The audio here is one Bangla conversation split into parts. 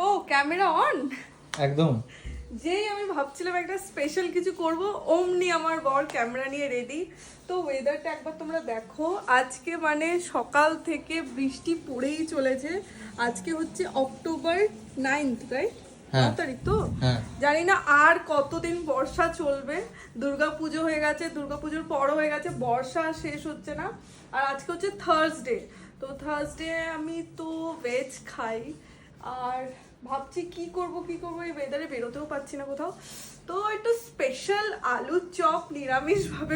O camera on? একদম। যেই আমি ভাবছিলাম একটা স্পেশাল কিছু করব অমনি আমার বর ক্যামেরা নিয়ে রেডি তো ওয়েদারটা একবার তোমরা দেখো। আজকে মানে সকাল থেকে বৃষ্টি পড়েই চলেছে। আজকে হচ্ছে অক্টোবর নাইন্থ রাইট হ্যাঁ। তারিখ তো? হ্যাঁ। জানি না আর কতদিন বর্ষা চলবে। দুর্গা পুজো হয়ে গেছে দুর্গা পুজোর পরও হয়ে গেছে বর্ষা শেষ হচ্ছে না। আর আজকে হচ্ছে থার্সডে তো থার্সডে আমি তো ভেজ খাই। আর ভাবছি কি করব কি করব এই ওয়েদারে বেরোতেও পাচ্ছি না কোথাও। তো একটু স্পেশাল আলুর চপ নিরামিষ ভাবে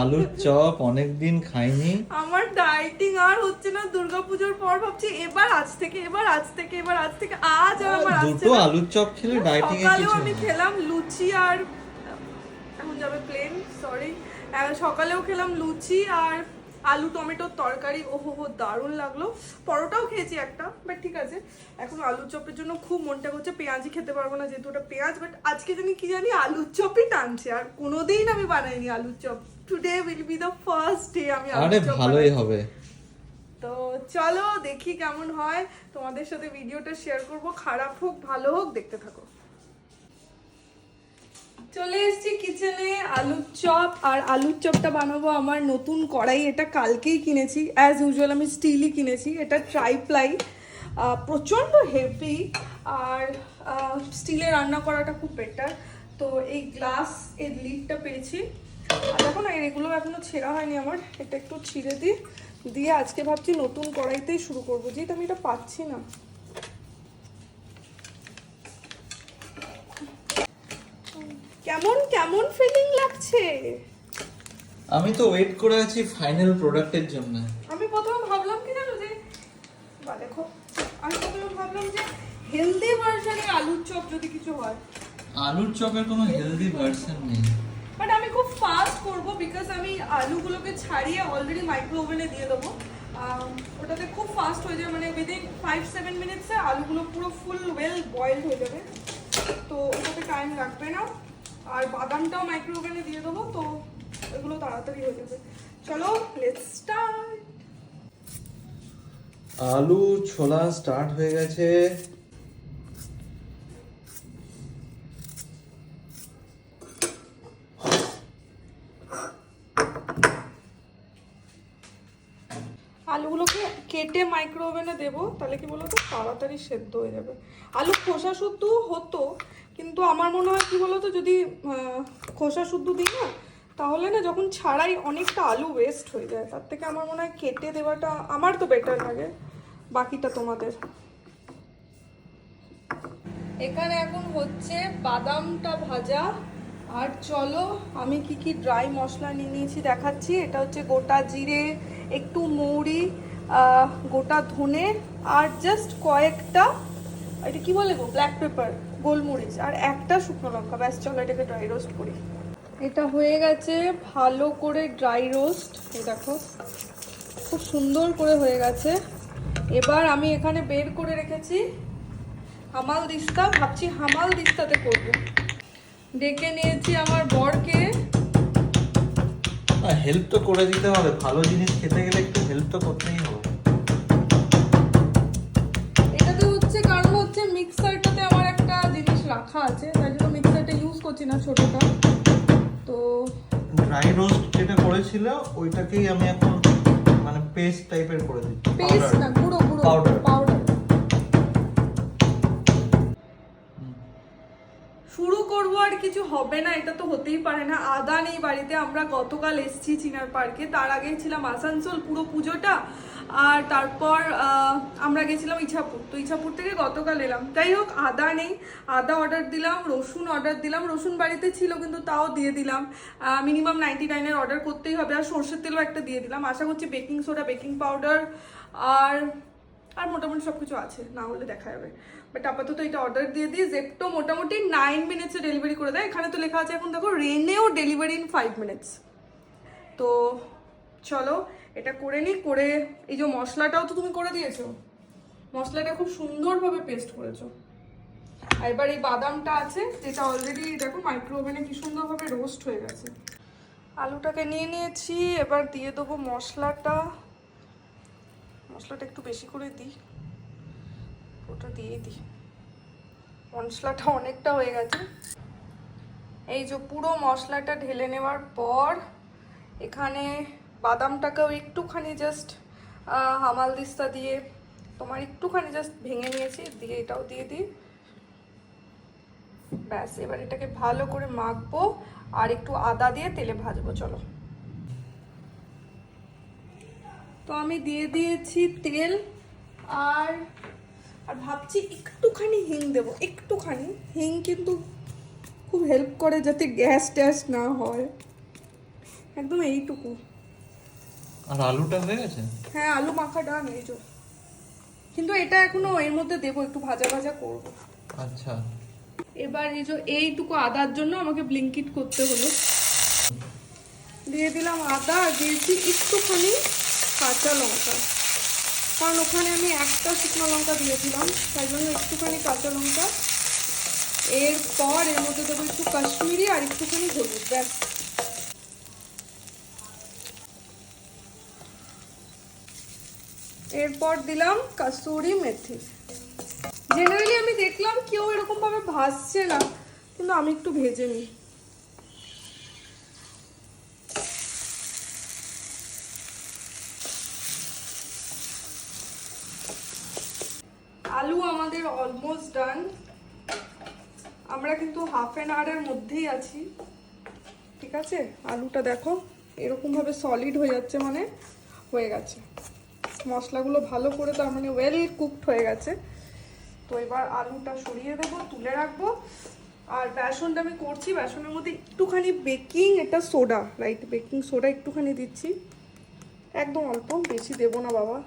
আলুর চপ অনেকদিন খাইনি। আমার ডাইটিং আর হচ্ছে না দুর্গাপুজোর পর ভাবছি এবার আজ থেকে এবার আজ থেকে এবার আজ থেকে আজ আর আমার দুটো। আলুর চপ খেলে ডাইটিং এ কিছু আমি খেলাম লুচি আর এখন যাবে প্লেন সরি সকালেও খেলাম লুচি আর আলু টমেটোর তরকারি ও হো দারুণ লাগল। পরোটাও খেয়েছি একটা বাট ঠিক আছে। এখন আলুর চপের জন্য খুব মনটা করছে পেঁয়াজি খেতে পারব না যেহেতু ওটা পেঁয়াজ বাট আজকে জানি কি জানি আলুর চপই টানছে আর কোনোদিন আমি বানাইনি আলুর chop. Today will be the first day আমি আলুর চপ ভালোই হবে। তো চলো দেখি কেমন হয়। তোমাদের সাথে ভিডিওটা শেয়ার করব। খারাপ হোক ভালো হোক দেখতে থাকো। চলে এসেছি কিচেনে আলুর চপ, আর আলুর চপটা বানাবো আমার নতুন কড়াই, এটা কালকেই কিনেছি। অ্যাজ ইউজুয়াল আমি স্টিলই কিনেছি, এটা ট্রাইপ্লাই প্রচণ্ড হেভি আর স্টিলে রান্না করাটা খুব বেটার তো এই গ্লাস এর লিডটা পেয়েছি। আর দেখো না, এগুলো এখনও ছেঁড়া হয়নি আমার, এটা একটু ছিঁড়ে দিই। দিয়ে আজকে ভাবছি নতুন কড়াইতেই শুরু করব। যেহেতু আমি এটা পাচ্ছি না। কেমন কেমন ফিলিং লাগছে? আমি তো ওয়েট করে আছি ফাইনাল প্রোডাক্টের জন্য। আমি প্রথমে ভাবলাম কি জানো যে বা দেখো আমি প্রথমে ভাবলাম যে হেলদি ভার্সনে আলুর চপ যদি কিছু হয়। আলুর চপের কোনো হেলদি ভার্সন নেই। বাট আমি খুব ফাস্ট করব বিকজ আমি আলুগুলোকে ছাড়িয়ে অলরেডি মাইক্রো ওভেনে দিয়ে দেবো। ওটাতে খুব ফাস্ট হয়ে যাবে মানে উইদিন ফাইভ সেভেন মিনিটসে আলুগুলো পুরো ফুল ওয়েল বয়েলড হয়ে যাবে। তো ওটাতে টাইম লাগবে না। আর বাদামটাও মাইক্রো ওভেনে দিয়ে দেবো, তো এগুলো তাড়াতাড়ি হয়ে যাবে। চলো লেটস স্টার্ট আলু ছোলা স্টার্ট হয়ে গেছে। আলুগুলোকে কেটে মাইক্রো ওভেনে দেবো, তাহলে কি বলতো? তাড়াতাড়ি সেদ্ধ হয়ে যাবে। আলু খোসা শুদ্ধ হতো, কিন্তু আমার মনে হয় কি বলতো, যদি খোসা শুদ্ধ দিই না, তাহলে না যখন ছাড়াই অনেকটা আলু ওয়েস্ট হয়ে যায়। তার থেকে আমার মনে হয় কেটে দেওয়াটা আমার তো বেটার লাগে, বাকিটা তোমাদের। এখানে এখন হচ্ছে বাদামটা ভাজা আর চলো, আমি কি কি ড্রাই মশলা নিয়ে নিয়েছি দেখাচ্ছি। এটা হচ্ছে গোটা জিরে, একটু মৌরি গোটা ধনে আর জাস্ট কয়েকটা, এটা কি বলে গো? ব্ল্যাক পেপার গোলমরিচ আর একটা শুকনো লঙ্কা। ব্যাস, চলো এটাকে ড্রাই রোস্ট করি। এটা হয়ে গেছে ভালো করে ড্রাই রোস্ট এই দেখো, খুব সুন্দর করে হয়ে গেছে। এবার আমি এখানে বের করে রেখেছি হামাল দিস্তা। ভাবছি হামাল দিস্তাতে করব। ডেকে নিয়েছি আমার বরকে। হেল্প তো করে দিতে হবে। ভালো জিনিস খেতে গেলে একটু হেল্প তো করতেই হবে। এটাতে হচ্ছে কারণ হচ্ছে মিক্সারটাতে আমার একটা জিনিস রাখা আছে। তাই জন্য মিক্সারটা ইউজ করছি না ছোটটা। তো ড্রাই রোস্ট যেটা করেছিল ওইটাকেই আমি এখন মানে পেস্ট টাইপের করে দিচ্ছি পেস্ট না গুঁড়ো গুঁড়ো পাউডার শুরু করব আর কিছু হবে না, এটা তো হতেই পারে না। আদা নেই বাড়িতে, আমরা গতকাল এসছি চিনার পার্কে। তার আগে ছিলাম আসানসোল পুরো পুজোটা, আর তারপর আমরা গেছিলাম ইছাপুর। তো ইছাপুর থেকে গতকাল এলাম। যাই হোক, আদা নেই, আদা অর্ডার দিলাম, রসুন অর্ডার দিলাম। রসুন বাড়িতে ছিল, কিন্তু তাও দিয়ে দিলাম। মিনিমাম নাইনটি নাইনের অর্ডার করতেই হবে, আর সর্ষের তেলও একটা দিয়ে দিলাম। আশা করছি বেকিং সোডা বেকিং পাউডার আর আর মোটামুটি সব কিছু আছে, না হলে দেখা যাবে। বাট আপাতত এটা অর্ডার দিয়ে দিই। জেপটো মোটামুটি নাইন মিনিটসে ডেলিভারি করে দেয়। এখানে তো লেখা আছে এখন দেখো রেনেও ডেলিভারি ইন ফাইভ মিনিটস তো চলো, এটা করে নিই। করে এই যে মশলাটাও তো তুমি করে দিয়েছ। মশলাটা খুব সুন্দরভাবে পেস্ট করেছ। আর এবার এই বাদামটা আছে, যেটা অলরেডি দেখো মাইক্রো ওভেনে কি সুন্দরভাবে রোস্ট হয়ে গেছে। আলুটাকে নিয়ে নিয়েছি, এবার দিয়ে দেবো মশলাটা। মশলাটা একটু বেশি করে দিই। পুরোটা দিয়ে দিই। মশলাটা অনেকটা হয়ে গেছে। এই যে পুরো মশলাটা ঢেলে নেওয়ার পর এখানে বাদামটাকেও একটুখানি জাস্ট হামাল দিস্তা দিয়ে, তোমার একটুখানি জাস্ট ভেঙে নিয়েছি, দিয়ে এটাও দিয়ে দিই। ব্যাস, এবার এটাকে ভালো করে মাখবো আর একটু আদা দিয়ে তেলে ভাজবো, চলো। তো আমি দিয়ে দিয়েছি তেল আর আর ভাবছি একটুখানি হিং দেবো একটুখানি। হিং কিন্তু খুব হেল্প করে যাতে গ্যাস ট্যাস না হয়। একদম এইটুকু। আর আলুটা হয়ে গেছে? হ্যাঁ আলু মাখা ডান এই যো। কিন্তু এটা এখনও এর মধ্যে দেবো একটু ভাজা ভাজা করব। আচ্ছা। এবার এই যে এইটুকু আদার জন্য আমাকে ব্লিঙ্কিট করতে হলো। দিয়ে দিলাম আদা দিয়েছি একটুখানি কাঁচা লঙ্কা। কারণ ওখানে আমি একটা শুকনো লঙ্কা দিয়েছিলাম, তাই জন্য একটুখানি কাঁচা লঙ্কা। এরপর এর মধ্যে দেবো একটু কাশ্মীরি আর একটুখানি হলুদ, ব্যাস। এরপর দিলাম কাসুরি মেথি। জেনারেলি আমি দেখলাম কেউ এরকম ভাবে ভাজছে না, কিন্তু আমি একটু ভেজে নিই আলু আমাদের অলমোস্ট ডান আমরা কিন্তু হাফ অ্যান আওয়ারের মধ্যেই আছি। ঠিক আছে? আলুটা দেখো, এরকমভাবে সলিড হয়ে যাচ্ছে মানে হয়ে গেছে। মশলাগুলো ভালো করে তার মানে ওয়েল কুকড হয়ে গেছে। তো এবার আলুটা সরিয়ে দেবো, তুলে রাখব। আর বেসনটা আমি করছি, বেসনের মধ্যে একটুখানি বেকিং এটা সোডা রাইট বেকিং সোডা একটুখানি দিচ্ছি। একদম অল্প, বেশি দেবো না বাবা।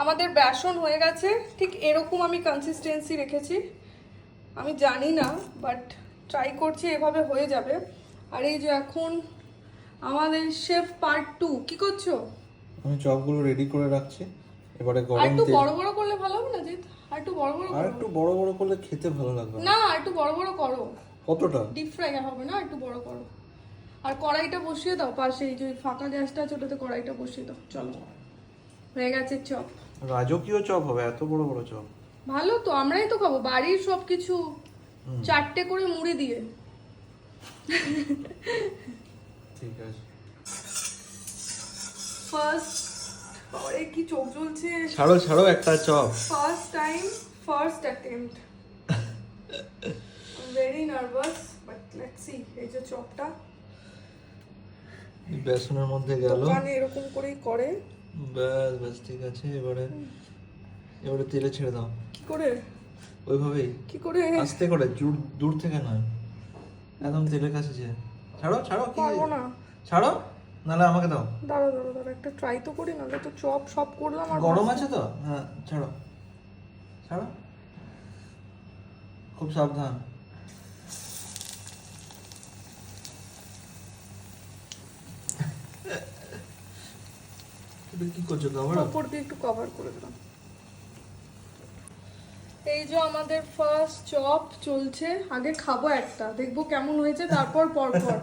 আমাদের বেসন হয়ে গেছে। ঠিক এরকম আমি কনসিস্টেন্সি রেখেছি। আমি জানি না বাট ট্রাই করছি এভাবে হয়ে যাবে। আর এই যে এখন আমাদের শেফ পার্ট টু কি করছ? আমি চপগুলো রেডি করে রাখছি। এবারে আর গরম একটু বড় বড় করলে ভালো হবে না জিৎ? আর একটু বড় বড় আর একটু বড় বড় করলে খেতে ভালো লাগবে না। আর একটু বড় বড় করো। কতটা? ডিপ ফ্রাই হবে না একটু বড় করো। আর কড়াইটা বসিয়ে দাও পাশে এই যে ফাঁকা গ্যাসটা আছে ওটাতে কড়াইটা বসিয়ে দাও। চলো। হয়ে গেছে চপ। রাজকীয় চপ হবে এত বড় বড় চপ। ভালো তো আমরাই তো খাব বাড়ির সব কিছু চারটে করে মুড়ি দিয়ে। ঠিক আছে। ফার্স্ট পরে কি চোখ জ্বলছে। ছাড়ো ছাড়ো একটা chop. First time first attempt very nervous but let's see এই যে চপটা। বেসনের মধ্যে গেল। দোকানে এরকম করেই করে। ব্যাস ব্যাস ঠিক আছে এবারে এবারে তেলে ছেড়ে দাও। কি করে? ওইভাবেই। কি করে? আস্তে করে দূর দূর থেকে নয়। একদম তেলের কাছে যে। ছাড়ো ছাড়ো কি? পারব না। ছাড়ো নাহলে আমাকে দাও। দাঁড়া দাঁড়া দাঁড়া একটা ট্রাই তো করি নাহলে তো চপ সব করলাম আর গরম আছে তো? হ্যাঁ ছাড়ো। ছাড়ো। খুব সাবধান। কি করছ? কাবার উপর দিয়ে একটু কভার করে দিলাম। এই যে আমাদের ফার্স্ট চপ চলছে। আগে খাব একটা দেখব কেমন হয়েছে তারপর পর পর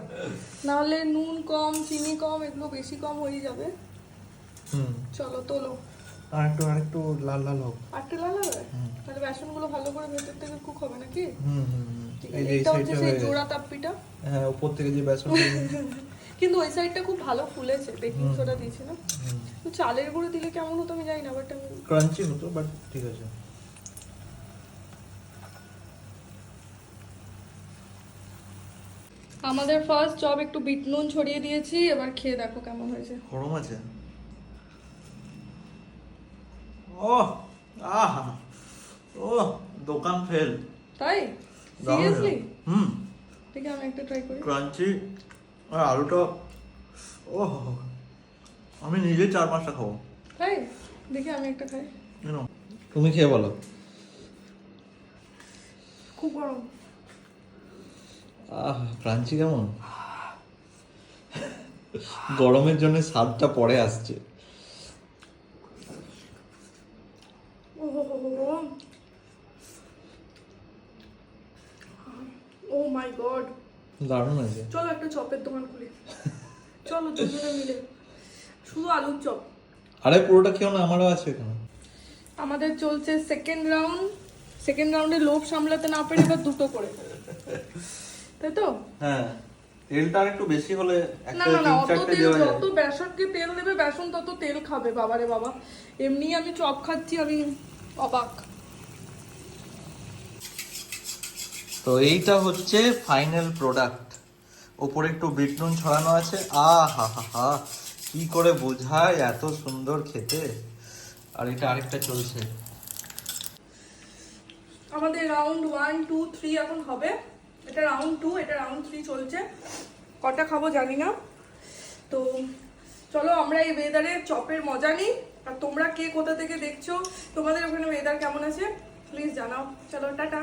নাহলে নুন কম চিনি কম এগুলো বেশি কম হয়ে যাবে। হুম। চলো তোলো। আর একটু আর একটু লাল লাল হোক। আটটা লাল হবে। তাহলে বেসনগুলো ভালো করে ভেতর থেকে কুক হবে নাকি? হুম হুম এই যে সেই জোড়া তাপ্পিটা। হ্যাঁ উপর থেকে যে বেসন কিন্তু ওই সাইডটা খুব ভালো ফুলেছে বেকিং সোডা দিয়েছি না তো চালের গুঁড়ো দিলে কেমন হতো আমি জানি না বাট আমি ক্রাঞ্চি হতো বাট ঠিক আছে। আমাদের ফার্স্ট চপ একটু বিট নুন ছড়িয়ে দিয়েছি এবার খেয়ে দেখো কেমন হয়েছে। গরম আছে? ও আহা ও দোকান ফেল তাই? Seriously hmm. ঠিক আছে আমি একটা ট্রাই করি। ক্রাঞ্চি আর আলুটা ও আমি নিজে চার পাঁচটা খাব। তাই দেখি আমি একটা খাই। তুমি খেয়ে বলো। খুব গরম। আহ ক্রাঞ্চি কেমন? গরমের জন্য স্বাদটা পরে আসছে। Oh my god. দারুণ আছে চলো একটা চপের দোকান খুলি। চলো দুজনে মিলে। শুধু আলুর চপ। আরে পুরোটা খেও না আমারও আছে এখানে। আমাদের চলছে সেকেন্ড রাউন্ড সেকেন্ড রাউন্ডে লোভ সামলাতে না পেরে এবার দুটো করে। তাই তো? হ্যাঁ তেলটা আর একটু বেশি হলে না একটা না না তিন অত চারটে তেল দেওয়া যায়। যত বেসনকে তেল দেবে বেসন তত তেল খাবে বাবারে বাবা। এমনি আমি চপ খাচ্ছি আমি অবাক। তো এইটা হচ্ছে ফাইনাল প্রোডাক্ট ওপরে একটু বিট নুন ছড়ানো আছে। আ হা হা হা কি করে বোঝায় এত সুন্দর খেতে? আর এটা আরেকটা চলছে। আমাদের রাউন্ড ওয়ান টু থ্রি এখন হবে। এটা রাউন্ড টু এটা রাউন্ড থ্রি চলছে। কটা খাব জানি না। তো চলো আমরা এই ওয়েদারে চপের মজা নিই। আর তোমরা কে কোথা থেকে দেখছ? তোমাদের ওখানে ওয়েদার কেমন আছে? প্লিজ জানাও। চলো, টাটা।